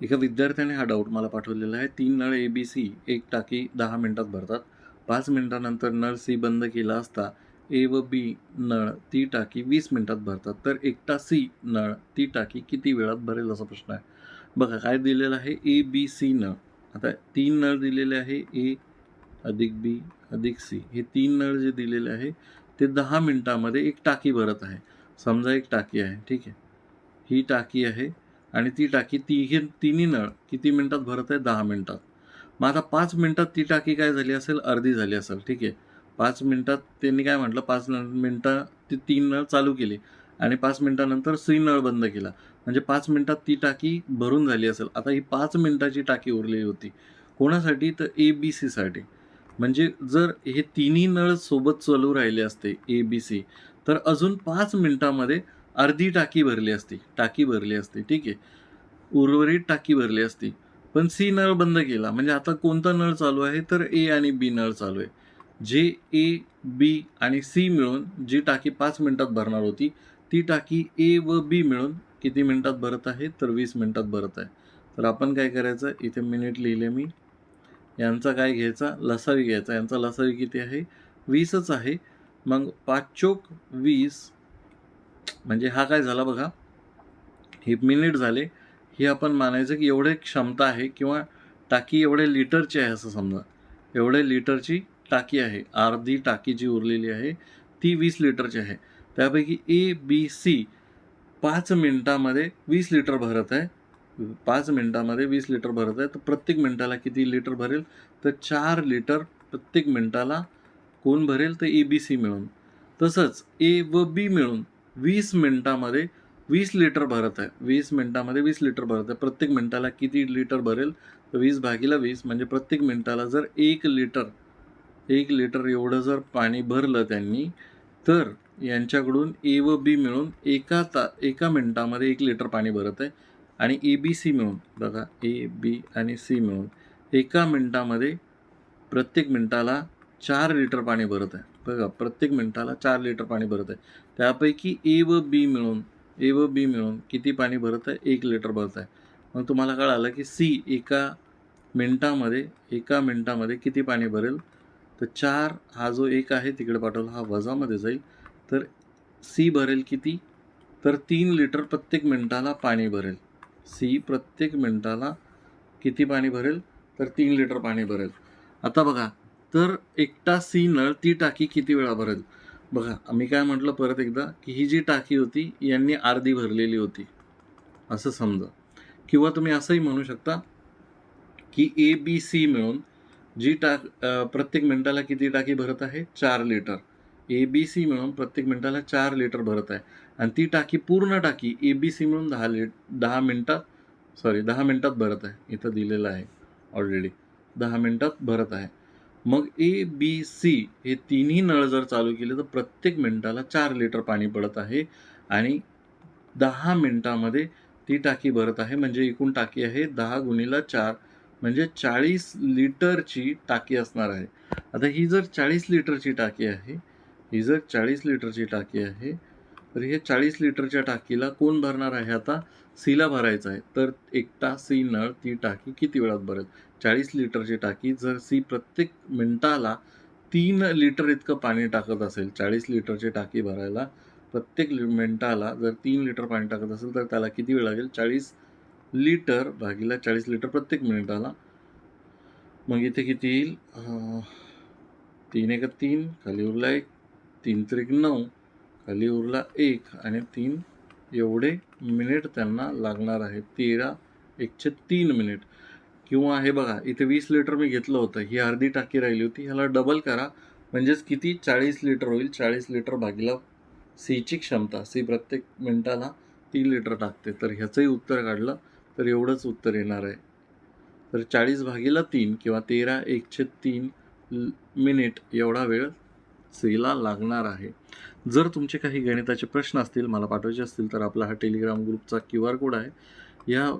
एका विद्यार्थ्याने हा डाऊट मला पाठवलेला आहे. तीन नळ ए बी सी एक टाकी दहा मिनटात भरतात. पाच मिनटानंतर नळ सी बंद केला असता ए व बी नळ ती टाकी वीस मिनटात भरतात. तर एकटा सी नळ ती टाकी किती वेळात भरेल असा प्रश्न आहे. बघा काय दिलेलं आहे? ए बी सी नळ. आता तीन नळ दिलेले आहे ए अधिक बी अधिक सी हे तीन नळ जे दिलेले आहे ते दहा मिनटामध्ये एक टाकी भरत आहे. समजा एक टाकी आहे ठीक आहे. ही टाकी आहे आणि ती टाकी तिघे तिन्ही नळ किती मिनटात भरत आहे? दहा मिनटात. मग आता पाच मिनटात ती टाकी काय झाली असेल? अर्धी झाली असेल. ठीक आहे. पाच मिनटात त्यांनी काय म्हटलं? पाच न- ती तीन नळ चालू केली आणि पाच मिनटानंतर सी नळ बंद केला. म्हणजे पाच मिनटात ती टाकी भरून झाली असेल. आता ही पाच मिनटाची टाकी उरलेली होती. कोणासाठी? तर ए बी सीसाठी म्हणजे जर हे तिन्ही नळ सोबत चालू राहिले असते ए बी सी तर अजून पाच मिनटामध्ये अर्धी टाकी भरली असती टाकी भरली असती ठीक आहे. उर्वरित टाकी भरली असती. पण सी नळ बंद केला. म्हणजे आता कोणता नळ चालू आहे? तर ए आणि बी नळ चालू आहे. जे ए बी आणि सी मिळून जी टाकी पाच मिनटात भरणार होती ती टाकी ए व बी मिळून किती मिनटात भरत आहे? तर वीस मिनटात भरत आहे. तर आपण काय करायचं? इथे मिनिट लिहिले मी. यांचा काय घ्यायचा? लसावी घ्यायचा. यांचा लसावी किती आहे? वीसच आहे. मग पाच चोक वीस म्हणजे हा काय झाला बघा. हे मिनिट झाले. हे आपण मानायचं की एवढे क्षमता आहे किंवा टाकी एवढे लिटरची आहे असं समजा. एवढे लिटरची टाकी आहे. अर्धी टाकी जी उरलेली आहे ती वीस लिटरची आहे. त्यापैकी ए बी सी पाच मिनटामध्ये वीस लिटर भरत आहे. पाच मिनटामध्ये वीस लिटर भरत आहे. तर प्रत्येक मिनटाला किती लिटर भरेल? तर चार लिटर प्रत्येक मिनटाला कोण भरेल? तर ए बी सी मिळून. तसंच ए व बी मिळून वीस मिनटामध्ये वीस लिटर भरत आहे. वीस मिनटामध्ये वीस लिटर भरत आहे. प्रत्येक मिनटाला किती लिटर भरेल? तर वीस भागीला वीस म्हणजे प्रत्येक मिनटाला जर एक लिटर एक लिटर एवढं जर पाणी भरलं त्यांनी तर यांच्याकडून ए व बी मिळून एका ता एका मिनटामध्ये एक लिटर पाणी भरत आहे. आणि ए बी सी मिळून बघा ए बी आणि सी मिळून एका मिनटामध्ये प्रत्येक मिनटाला चार लिटर पाणी भरत आहे. बघा प्रत्येक मिनिटाला चार लिटर पाणी भरत आहे. त्यापैकी ए व बी मिळून ए व बी मिळून किती पाणी भरत आहे? एक लिटर भरत आहे. मग तुम्हाला कळालं की सी एका मिनटामध्ये एका मिनटामध्ये किती पाणी भरेल? तर चार हा जो एक आहे तिकडे पाठवला हा वजामध्ये जाईल. तर सी भरेल किती? तर तीन लिटर प्रत्येक मिनटाला पाणी भरेल. सी प्रत्येक मिनटाला किती पाणी भरेल? तर तीन लिटर पाणी भरेल. आता बघा तर एकटा सीनर ती टाकी किती वेळा भरेल बघा मी काय म्हटलं परत एकदा की ही जी टाकी होती यांनी अर्धी भरलेली होती. असं समजा. किंवा तुम्ही असंही म्हणू शकता की ए बी सी मिळून जी टाक प्रत्येक मिनिटाला किती टाकी भरत आहे? चार लिटर ए बी सी मिळून प्रत्येक मिनिटाला चार लिटर भरत आहे. आणि ती टाकी पूर्ण टाकी ए बी सी मिळून दहा लिट दहा मिनटात सॉरी दहा मिनटात भरत आहे. इथं दिलेलं आहे ऑलरेडी दहा मिनटात भरत आहे. मग ए बी सी हे तिन्ही नळ जर चालू केले तर प्रत्येक मिनिटाला चार लिटर पाणी पडत आहे आणि दहा मिनिटामध्ये ती टाकी भरत आहे. म्हणजे एकूण टाकी आहे दहा गुणीला चार म्हणजे चाळीस लिटरची टाकी असणार आहे. आता ही जर चाळीस लिटरची टाकी आहे ही जर चाळीस लिटरची टाकी आहे तर हे चाळीस लिटरच्या टाकीला कोण भरणार आहे आता? सीला भरायचं आहे. तर एकटा सी नळ ती टाकी किती वेळात भरेल? चाळीस लिटरची टाकी जर सी प्रत्येक मिनटाला तीन लिटर इतकं पाणी टाकत असेल चाळीस लिटरची टाकी भरायला प्रत्येक लि- जर तीन लिटर पाणी टाकत असेल तर त्याला किती वेळ लागेल? चाळीस लिटर भागीला चाळीस लिटर प्रत्येक मिनिटाला. मग इथे किती येईल? तीन एक तीन खाली उरला एक तीन त्रिक नऊ. खाली उरला एक आणि तीन. एवढे मिनिट त्यांना लागणार आहे. तेरा एकशे तीन मिनिट. किंवा हे बघा इथे वीस लिटर मी घेतलं होतं. ही अर्धी टाकी राहिली होती. ह्याला डबल करा. म्हणजेच किती? चाळीस लिटर होईल. चाळीस लिटर भागीला सीची क्षमता. सी प्रत्येक मिनिटाला तीन लिटर टाकते. तर ह्याचंही उत्तर काढलं. तर एवढंच उत्तर येणार आहे. तर चाळीस भागीला तीन किंवा तेरा एकशे तीन मिनिट. एवढा वेळ सीला लागणार आहे. जर तुमचे काही गणिताचे प्रश्न असतील मला पाठवायचे असतील तर आपला हा टेलिग्राम ग्रुपचा क्यू आर कोड आहे. या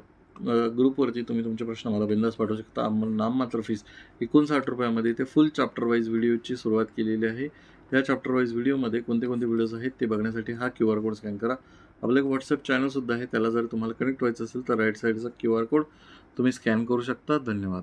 ग्रुपवरती तुम्ही तुमचे प्रश्न मला बिंदास पाठवू शकता. आम्हाला नाममात्र फीस एकोणसाठ रुपयामध्ये ते फुल चॅप्टर वाईज व्हिडिओची सुरुवात केलेली आहे. या चॅप्टर वाईज व्हिडिओमध्ये कोणते कोणते व्हिडिओज आहेत ते बघण्यासाठी हा क्यू आर कोड स्कॅन करा. आपलं एक व्हॉट्सअप चॅनलसुद्धा आहे. त्याला जर तुम्हाला कनेक्ट व्हायचं असेल तर राईट साईडचा क्यू आर कोड तुम्ही स्कॅन करू शकता. धन्यवाद.